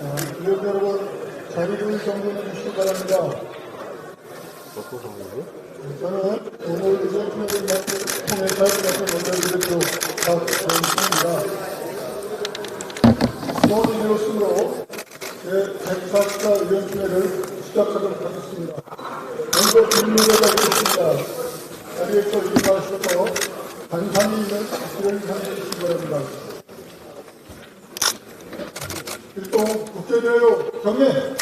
어, 의원 여러분, 자리를 정돈해 주시기 바랍니다. 저는 오늘 의원 총회를 통해 자리에서 논의드리도록 박정수입니다. 수원을 이뤘으므로 제144 의원 총회를 시작하도록 하겠습니다. 먼저 질문을 받겠습니다. 자리에서 일어나셔서 단상이 있는 박수를 향해 주시기 바랍니다. 일동 국제대회로 경례!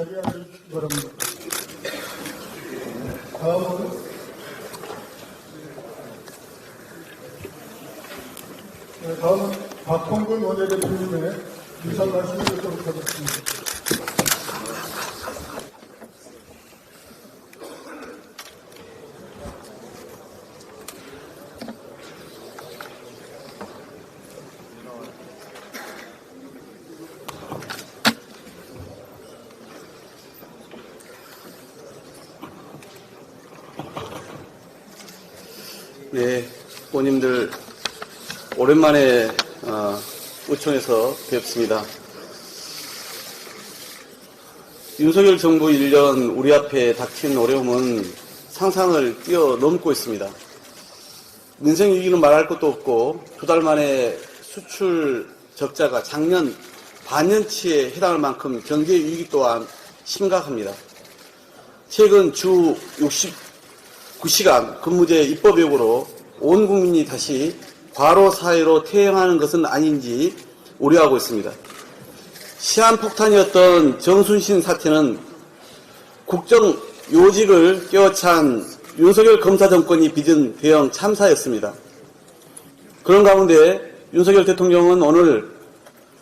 앉아주시기 바랍니다. 다음은 네, 다음은 박홍근 원내대표님의 유산 말씀을 듣도록 하겠습니다. 네, 의원님들 오랜만에 어, 의총에서 뵙습니다. 윤석열 정부 1년 우리 앞에 닥친 어려움은 상상을 뛰어넘고 있습니다. 민생 위기는 말할 것도 없고 두 달 만에 수출 적자가 작년 반년치에 해당할 만큼 경제 위기 또한 심각합니다. 최근 주 69시간 근무제 입법 여부로 온 국민이 다시 과로 사회로 퇴행하는 것은 아닌지 우려하고 있습니다. 시한폭탄이었던 정순신 사태는 국정 요직을 껴찬 윤석열 검사 정권이 빚은 대형 참사였습니다. 그런 가운데 윤석열 대통령은 오늘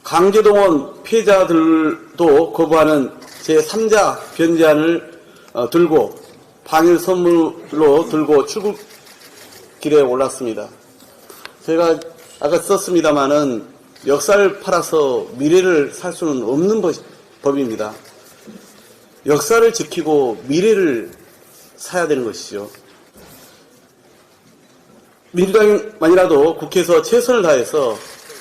강제동원 피해자들도 거부하는 제3자 변제안을 어, 들고 방일 선물로 들고 출국 길에 올랐습니다. 제가 아까 썼습니다마는 역사를 팔아서 미래를 살 수는 없는 법- 법입니다. 역사를 지키고 미래를 사야 되는 것이죠. 민주당만이라도 국회에서 최선을 다해서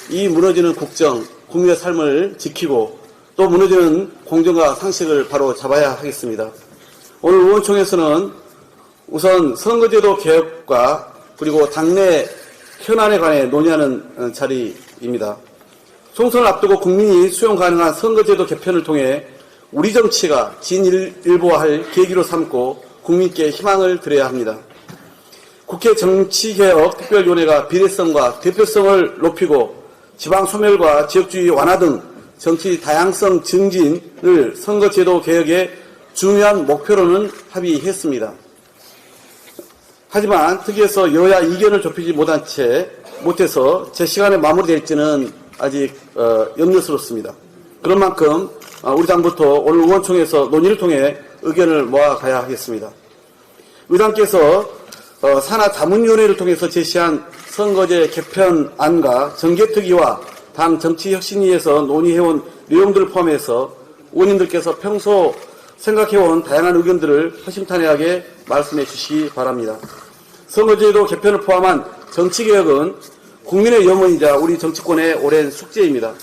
이 무너지는 국정, 국민의 삶을 지키고 또 무너지는 공정과 상식을 바로 잡아야 하겠습니다. 오늘 의원총회에서는 우선 선거제도 개혁과 그리고 당내 현안에 관해 논의하는 어, 자리입니다. 총선을 앞두고 국민이 수용 가능한 선거제도 개편을 통해 우리 정치가 진일보할 계기로 삼고 국민께 희망을 드려야 합니다. 국회 정치개혁 특별위원회가 비례성과 대표성을 높이고 지방 소멸과 지역주의 완화 등 정치 다양성 증진을 선거제도 개혁의 중요한 목표로는 합의했습니다. 하지만 특위에서 여야 이견을 좁히지 못한 채 못해서 제 시간에 마무리될지는 아직 어, 염려스럽습니다. 그런 만큼 어, 우리 당부터 오늘 의원총회에서 논의를 통해 의견을 모아가야 하겠습니다. 의당께서 어, 산하 자문위원회를 통해서 제시한 선거제 개편안과 정개특위와 당 정치혁신위에서 논의해온 내용들을 포함해서 의원님들께서 평소 생각해온 다양한 의견들을 허심탄회하게 말씀해 주시기 바랍니다. 선거제도 개편을 포함한 정치개혁은 국민의 염원이자 우리 정치권의 오랜 숙제입니다.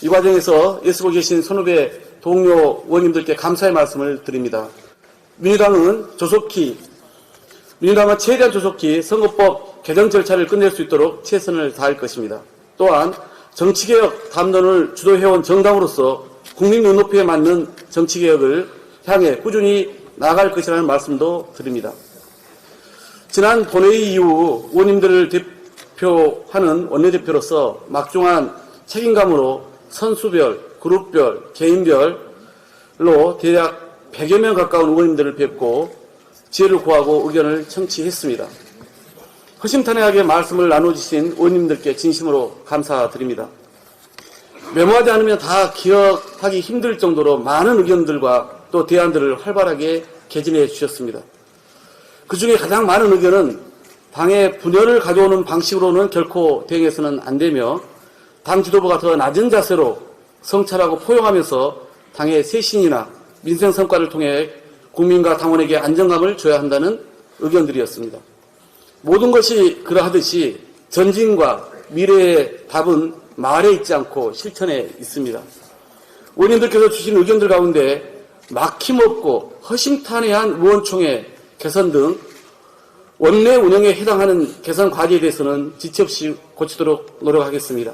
이 과정에서 애쓰고 계신 선후배 동료 의원님들께 감사의 말씀을 드립니다. 민주당은 조속히 민주당은 최대한 조속히 선거법 개정 절차를 끝낼 수 있도록 최선을 다할 것입니다. 또한 정치개혁 담론을 주도해온 정당으로서 국민 눈높이에 맞는 정치개혁을 향해 꾸준히 나아갈 것이라는 말씀도 드립니다. 지난 본회의 이후 의원님들을 대표하는 원내대표로서 막중한 책임감으로 선수별, 그룹별, 개인별로 대략 100여 명 가까운 의원님들을 뵙고 지혜를 구하고 의견을 청취했습니다. 허심탄회하게 말씀을 나눠주신 의원님들께 진심으로 감사드립니다. 메모하지 않으면 다 기억하기 힘들 정도로 많은 의견들과 또 대안들을 활발하게 개진해 주셨습니다. 그 중에 가장 많은 의견은 당의 분열을 가져오는 방식으로는 결코 대응해서는 안 되며 당 지도부가 더 낮은 자세로 성찰하고 포용하면서 당의 쇄신이나 민생 성과를 통해 국민과 당원에게 안정감을 줘야 한다는 의견들이었습니다. 모든 것이 그러하듯이 전진과 미래의 답은 말에 있지 않고 실천에 있습니다. 의원님들께서 주신 의견들 가운데 막힘없고 허심탄회한 의원총회 개선 등 원내 운영에 해당하는 개선 과제에 대해서는 지체 없이 고치도록 노력하겠습니다.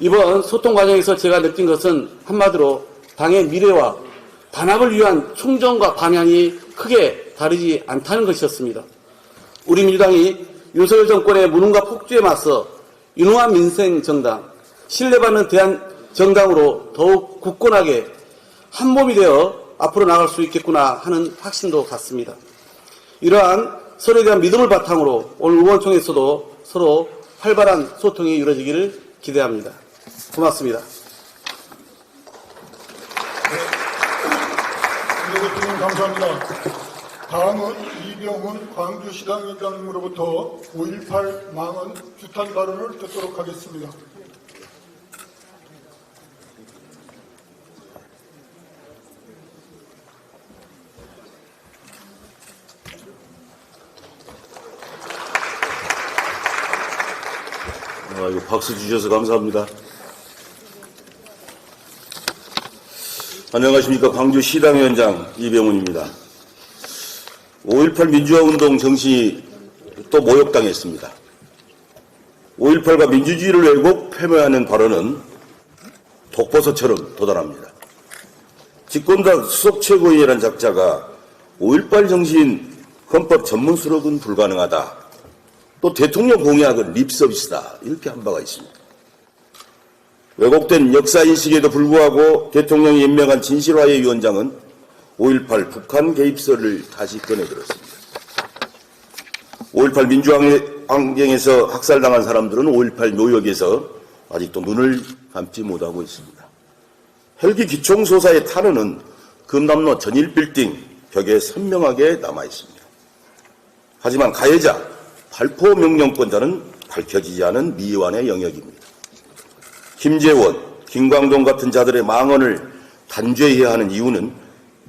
이번 소통 과정에서 제가 느낀 것은 한마디로 당의 미래와 단합을 위한 총정과 방향이 크게 다르지 않다는 것이었습니다. 우리 민주당이 윤석열 정권의 무능과 폭주에 맞서 유능한 민생 정당, 신뢰받는 대한 정당으로 더욱 굳건하게 한 몸이 되어 앞으로 나갈 수 있겠구나 하는 확신도 갖습니다. 이러한 서로에 대한 믿음을 바탕으로 오늘 의원총회에서도 서로 활발한 소통이 이루어지기를 기대합니다. 고맙습니다. 네, 감사합니다. 다음은 이병훈 광주시당 위원장님으로부터 5.18 망언 규탄 발언을 듣도록 하겠습니다. 아, 이거 박수 주셔서 감사합니다. 안녕하십니까. 광주 시당위원장 이병훈입니다. 5.18 민주화 운동 정신이 또 모욕당했습니다. 5.18과 민주주의를 왜곡 폄훼하는 발언은 독버섯처럼 도달합니다. 집권당 수석 최고위원이라는 작자가 5.18 정신 헌법 전문 수록은 불가능하다. 또 대통령 공약은 립서비스다 이렇게 한 바가 있습니다. 왜곡된 역사인식에도 불구하고 대통령이 임명한 진실화의 위원장은 5.18 북한 개입설을 다시 꺼내들었습니다. 5.18 민주항쟁에서 학살당한 사람들은 5.18 묘역에서 아직도 눈을 감지 못하고 있습니다. 헬기 기총소사의 탄원은 금남로 전일빌딩 벽에 선명하게 남아 있습니다. 하지만 가해자 발포 명령권자는 밝혀지지 않은 미완의 영역입니다. 김재원, 김광동 같은 자들의 망언을 단죄해야 하는 이유는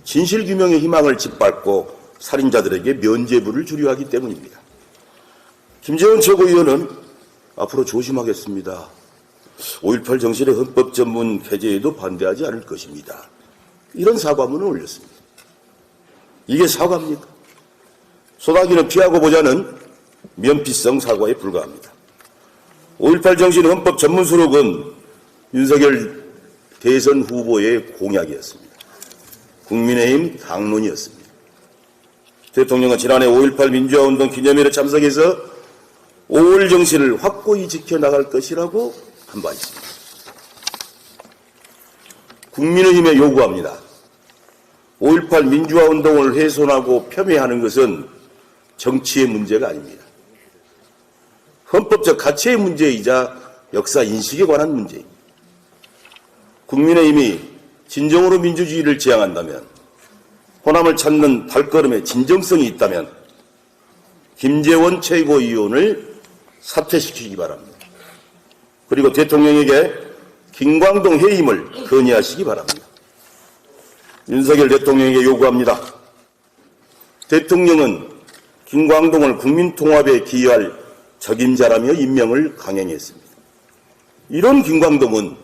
진실규명의 희망을 짓밟고 살인자들에게 면죄부를 주려 하기 때문입니다. 김재원 최고위원은 앞으로 조심하겠습니다. 5.18 정신의 헌법 전문 개제에도 반대하지 않을 것입니다. 이런 사과문을 올렸습니다. 이게 사과입니까? 소나기는 피하고 보자는 면피성 사과에 불과합니다. 5.18 정신 헌법 전문 수록은 윤석열 대선 후보의 공약이었습니다. 국민의힘 당론이었습니다. 대통령은 지난해 5.18 민주화운동 기념일에 참석해서 5월 정신을 확고히 지켜나갈 것이라고 한 바 있습니다. 국민의힘에 요구합니다. 5.18 민주화운동을 훼손하고 폄훼하는 것은 정치의 문제가 아닙니다. 헌법적 가치의 문제이자 역사 인식에 관한 문제입니다. 국민의힘이 진정으로 민주주의를 지향한다면 호남을 찾는 발걸음에 진정성이 있다면 김재원 최고위원을 사퇴시키기 바랍니다. 그리고 대통령에게 김광동 해임을 건의하시기 바랍니다. 윤석열 대통령에게 요구합니다. 대통령은 김광동을 국민통합에 기여할 적임자라며 임명을 강행했습니다. 이런 김광동은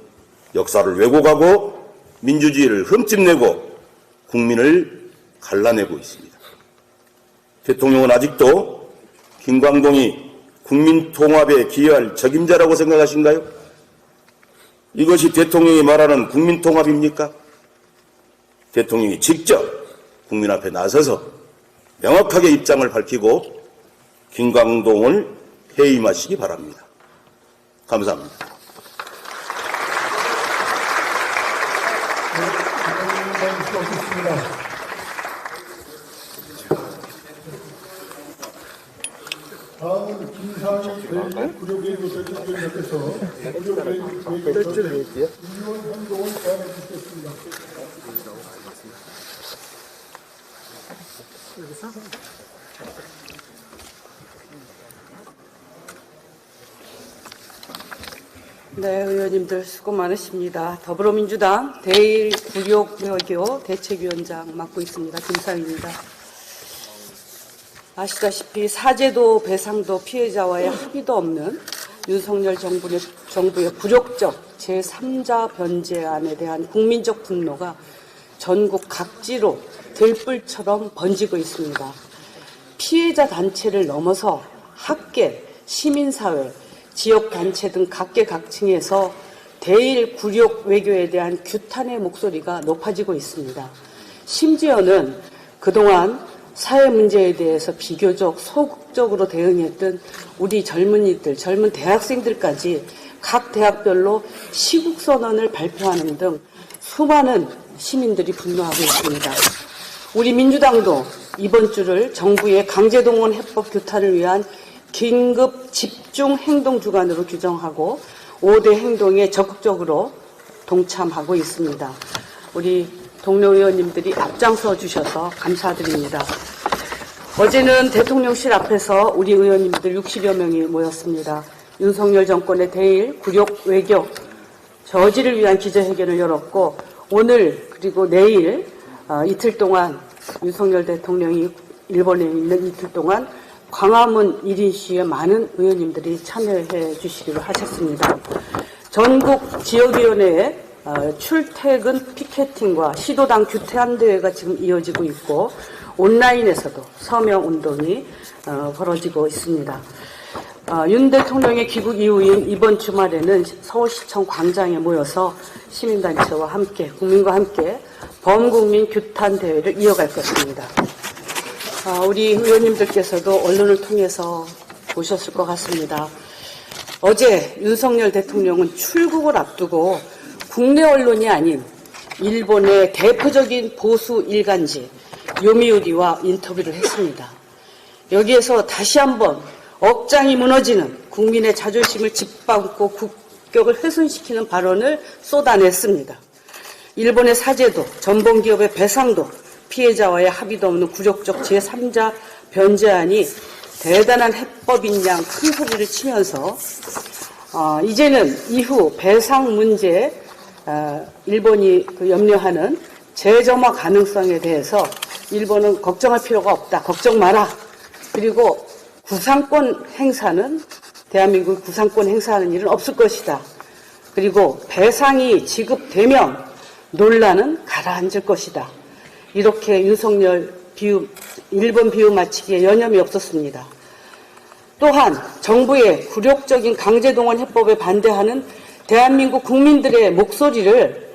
역사를 왜곡하고 민주주의를 흠집내고 국민을 갈라내고 있습니다. 대통령은 아직도 김광동이 국민 통합에 기여할 적임자라고 생각하신가요? 이것이 대통령이 말하는 국민 통합입니까? 대통령이 직접 국민 앞에 나서서 명확하게 입장을 밝히고 김광동을 해임하시기 바랍니다. 감사합니다. 다음은 김상희 제9의 교대통령께서 구력외교의 인원 행동을 제안해 주셨습니다. 네, 의원님들 수고 많으십니다. 더불어민주당 대일 구역외교 대책위원장 맡고 있습니다. 김상입니다. 아시다시피 사제도 배상도 피해자와의 합의도 없는 윤석열 정부의, 정부의 굴욕적 제3자 변제안에 대한 국민적 분노가 전국 각지로 들불처럼 번지고 있습니다. 피해자 단체를 넘어서 학계, 시민사회, 지역단체 등 각계각층에서 대일 굴욕 외교에 대한 규탄의 목소리가 높아지고 있습니다. 심지어는 그동안 사회 문제에 대해서 비교적 소극적으로 대응했던 우리 젊은이들, 젊은 대학생들까지 각 대학별로 시국선언을 발표하는 등 수많은 시민들이 분노하고 있습니다. 우리 민주당도 이번 주를 정부의 강제동원 해법 규탄을 위한 긴급 집중 행동 주간으로 규정하고 5대 행동에 적극적으로 동참하고 있습니다. 우리 동료 의원님들이 앞장서 주셔서 감사드립니다. 어제는 대통령실 앞에서 우리 의원님들 60여 명이 모였습니다. 윤석열 정권의 대일 굴욕 외교 저지를 위한 기자회견을 열었고 오늘 그리고 내일 어, 이틀 동안 윤석열 대통령이 일본에 있는 이틀 동안 광화문 1인 시위에 많은 의원님들이 참여해 주시기로 하셨습니다. 전국 지역위원회의 어, 출퇴근 피켓팅과 시도당 규탄 대회가 지금 이어지고 있고 온라인에서도 서명 운동이 어, 벌어지고 있습니다. 어, 윤 대통령의 귀국 이후인 이번 주말에는 서울시청 광장에 모여서 시민단체와 함께 국민과 함께 범국민 규탄 대회를 이어갈 것입니다. 어, 우리 의원님들께서도 언론을 통해서 보셨을 것 같습니다. 어제 윤석열 대통령은 출국을 앞두고 국내 언론이 아닌 일본의 대표적인 보수 일간지 요미우리와 인터뷰를 했습니다. 여기에서 다시 한번 억장이 무너지는 국민의 자존심을 짓밟고 국격을 훼손시키는 발언을 쏟아냈습니다. 일본의 사제도, 전범기업의 배상도, 피해자와의 합의도 없는 굴욕적 제3자 변제안이 대단한 해법인 양 큰 소리를 치면서 어, 이제는 이후 배상 문제 어, 일본이 그 염려하는 재점화 가능성에 대해서 일본은 걱정할 필요가 없다. 걱정 마라. 그리고 구상권 행사는 대한민국 구상권 행사하는 일은 없을 것이다. 그리고 배상이 지급되면 논란은 가라앉을 것이다. 이렇게 윤석열 비유, 일본 비유 맞히기에 여념이 없었습니다. 또한 정부의 굴욕적인 강제동원 해법에 반대하는 대한민국 국민들의 목소리를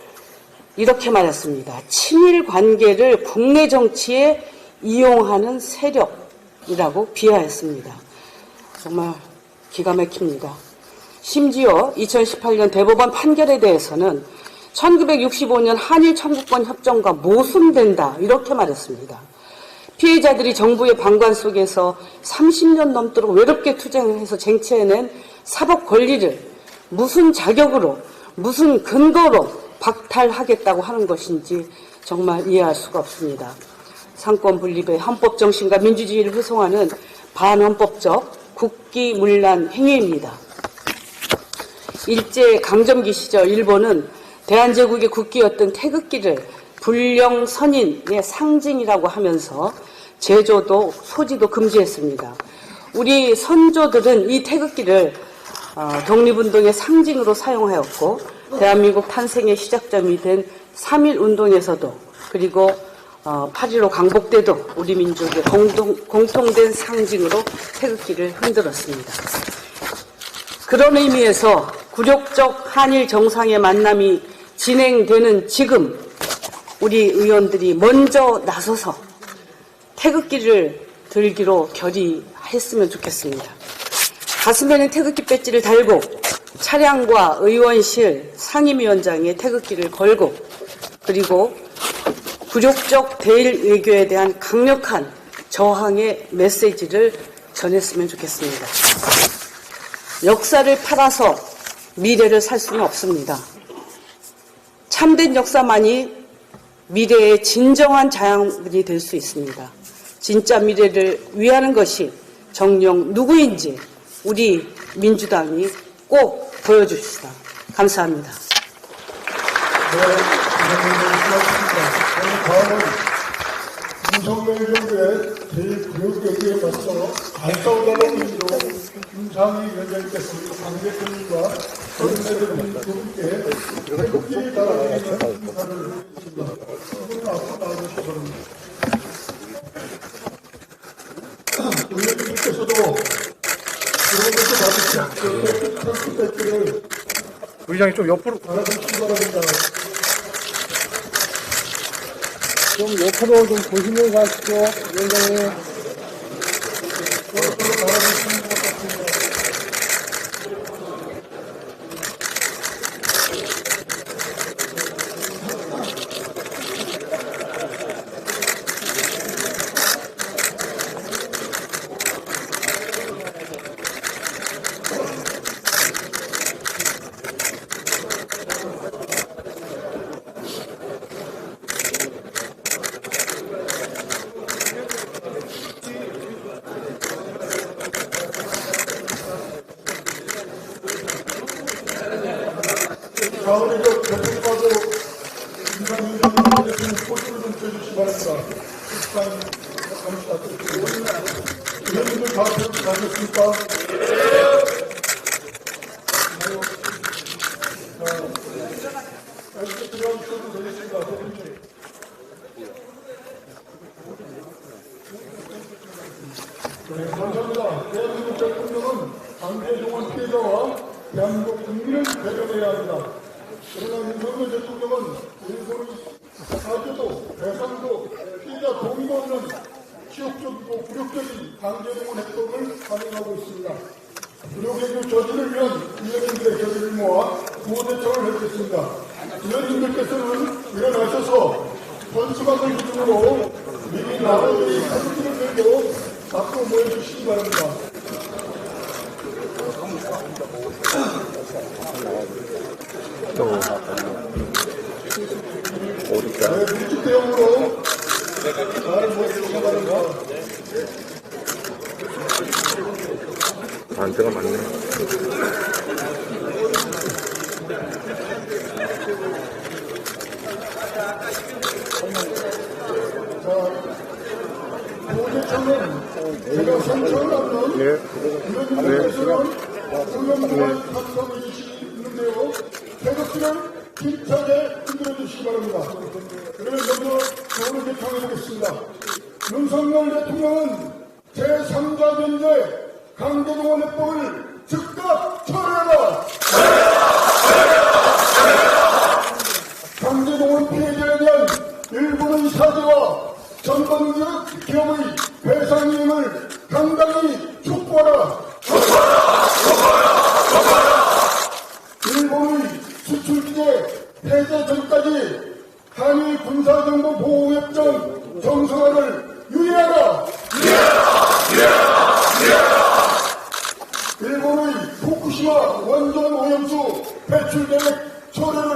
이렇게 말했습니다. 친일 관계를 국내 정치에 이용하는 세력이라고 비하했습니다. 정말 기가 막힙니다. 심지어 2018년 대법원 판결에 대해서는 1965년 한일 청구권 협정과 모순된다 이렇게 말했습니다. 피해자들이 정부의 방관 속에서 30년 넘도록 외롭게 투쟁해서 쟁취해낸 사법 권리를 무슨 자격으로 무슨 근거로 박탈하겠다고 하는 것인지 정말 이해할 수가 없습니다. 상권 분립의 헌법 정신과 민주주의를 훼손하는 반헌법적 국기문란 행위입니다. 일제 강점기 시절 일본은 대한제국의 국기였던 태극기를 불령 선인의 상징이라고 하면서 제조도 소지도 금지했습니다. 우리 선조들은 이 태극기를 어, 독립운동의 상징으로 사용하였고 대한민국 탄생의 시작점이 된 3.1운동에서도 그리고 8.15 강복 때도 우리 민족의 공동, 공통된 상징으로 태극기를 흔들었습니다. 그런 의미에서 굴욕적 한일 정상의 만남이 진행되는 지금 우리 의원들이 먼저 나서서 태극기를 들기로 결의했으면 좋겠습니다. 가슴에는 태극기 배지를 달고 차량과 의원실 상임위원장에 태극기를 걸고 그리고 굴욕적 대일 외교에 대한 강력한 저항의 메시지를 전했으면 좋겠습니다. 역사를 팔아서 미래를 살 수는 없습니다. 참된 역사만이 미래의 진정한 자양분이 될 수 있습니다. 진짜 미래를 위하는 것이 정녕 누구인지 우리 민주당이 꼭 보여줍시다. 감사합니다. 네, 고맙습니다. 정부의 제9역에 맞서 안 싸우다는 의미로 김상희 위원장께서 강 대표님과 전매들님 두 분께 태극기를 달아드리는 인사를 드리겠습니다. 두분 앞으로 나와주시기 바랍니다. 의원님께서도 그런 것도 받으시죠. 태극기를 부의장이 좀 옆으로 달아주시기 바랍니다. 좀 옆으로 좀 보시면서 하시죠, 위원장님. 다음에 저 대통령하고 인상위원장님 포즈를 좀 쳐주시기 바랍니다. 식당 감사드립니다. 의원님들 다 가셨습니까? 이렇게 들어가셔도 되겠습니다. 대통령. 네, 감사합니다. 대한민국 대통령은 강제동원 피해자와 대한민국 국민을 배려해야 합니다. 그러나 윤석열 대통령은 일본의 사죄도 배상도 피해자 동의도 없는 치욕적이고 굴욕적인 강제동원 행동을 감행하고 있습니다. 굴욕행위 저지를 위한 위원님들의 결의를 모아 구호 대청을 해주겠습니다. 위원님들께서는 일어나셔서 현수막을 기준으로 미리 나라의 사진을 들고 앞으로 모여주시기 바랍니다. 네, 밀집 대형으로 잘 모여주시기 바랍니다. 반대가 많네. 도대체는 제가 선처하는 이런 공연과 감사의 이식이 있는데요. 태극기를 힘차게 흔들어 주시기 바랍니다. 그러면 먼저 조언을 대청해보겠습니다. 윤석열 대통령은 제3자 변제 강제동원 해법을 즉각 철회하라! 강제동원 피해자에 대한 일본의 사죄와 전범기업 기업의 배상임을 당당히 촉구하라. 일본의 수출기재 전까지 한일 군사정보 보호협정 정상화를 유예하라. 일본의 후쿠시마 원전 오염수 배출 계획 철회를